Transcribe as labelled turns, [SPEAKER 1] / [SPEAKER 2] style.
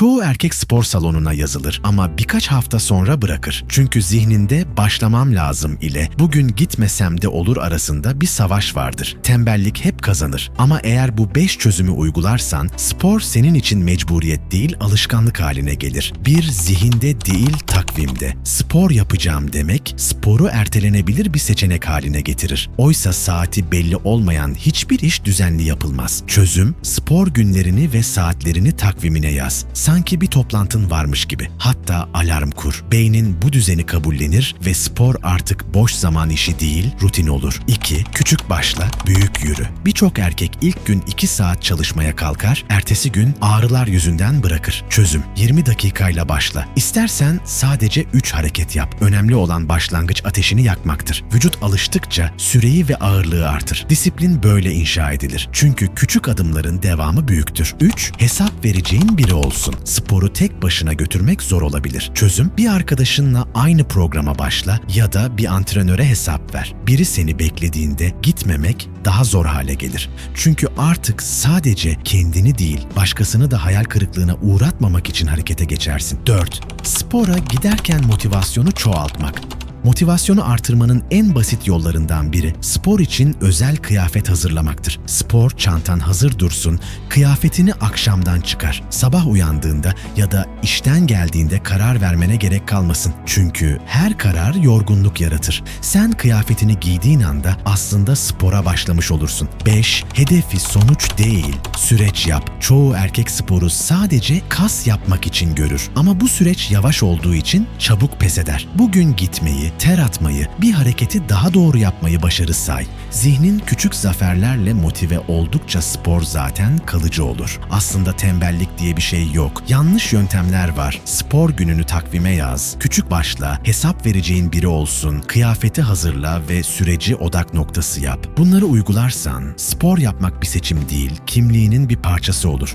[SPEAKER 1] Çoğu erkek spor salonuna yazılır ama birkaç hafta sonra bırakır. Çünkü zihninde başlamam lazım ile bugün gitmesem de olur arasında bir savaş vardır. Tembellik hep kazanır ama eğer bu 5 çözümü uygularsan spor senin için mecburiyet değil alışkanlık haline gelir. Bir zihinde değil takvimde. Spor yapacağım demek sporu ertelenebilir bir seçenek haline getirir. Oysa saati belli olmayan hiçbir iş düzenli yapılmaz. Çözüm spor günlerini ve saatlerini takvimine yaz. Sanki bir toplantın varmış gibi. Hatta alarm kur. Beynin bu düzeni kabullenir ve spor artık boş zaman işi değil, rutin olur. 2. Küçük başla, büyük yürü. Birçok erkek ilk gün 2 saat çalışmaya kalkar, ertesi gün ağrılar yüzünden bırakır. Çözüm 20 dakikayla başla. İstersen sadece 3 hareket yap. Önemli olan başlangıç ateşini yakmaktır. Vücut alıştıkça süreyi ve ağırlığı artır. Disiplin böyle inşa edilir. Çünkü küçük adımların devamı büyüktür. 3. Hesap vereceğin biri olsun. Sporu tek başına götürmek zor olabilir. Çözüm bir arkadaşınla aynı programa başla ya da bir antrenöre hesap ver. Biri seni beklediğinde gitmemek daha zor hale gelir. Çünkü artık sadece kendini değil, başkasını da hayal kırıklığına uğratmamak için harekete geçersin. 4. Spora giderken motivasyonu çoğaltmak. Motivasyonu artırmanın en basit yollarından biri spor için özel kıyafet hazırlamaktır. Spor çantan hazır dursun, kıyafetini akşamdan çıkar. Sabah uyandığında ya da işten geldiğinde karar vermene gerek kalmasın. Çünkü her karar yorgunluk yaratır. Sen kıyafetini giydiğin anda aslında spora başlamış olursun. 5. Hedefi sonuç değil, süreç yap. Çoğu erkek sporu sadece kas yapmak için görür. Ama bu süreç yavaş olduğu için çabuk pes eder. Bugün gitmeyi, ter atmayı, bir hareketi daha doğru yapmayı başarı say. Zihnin küçük zaferlerle motive oldukça spor zaten kalıcı olur. Aslında tembellik diye bir şey yok. Yanlış yöntemler var. Spor gününü takvime yaz. Küçük başla, hesap vereceğin biri olsun, kıyafeti hazırla ve süreci odak noktası yap. Bunları uygularsan spor yapmak bir seçim değil, kimliğinin bir parçası olur.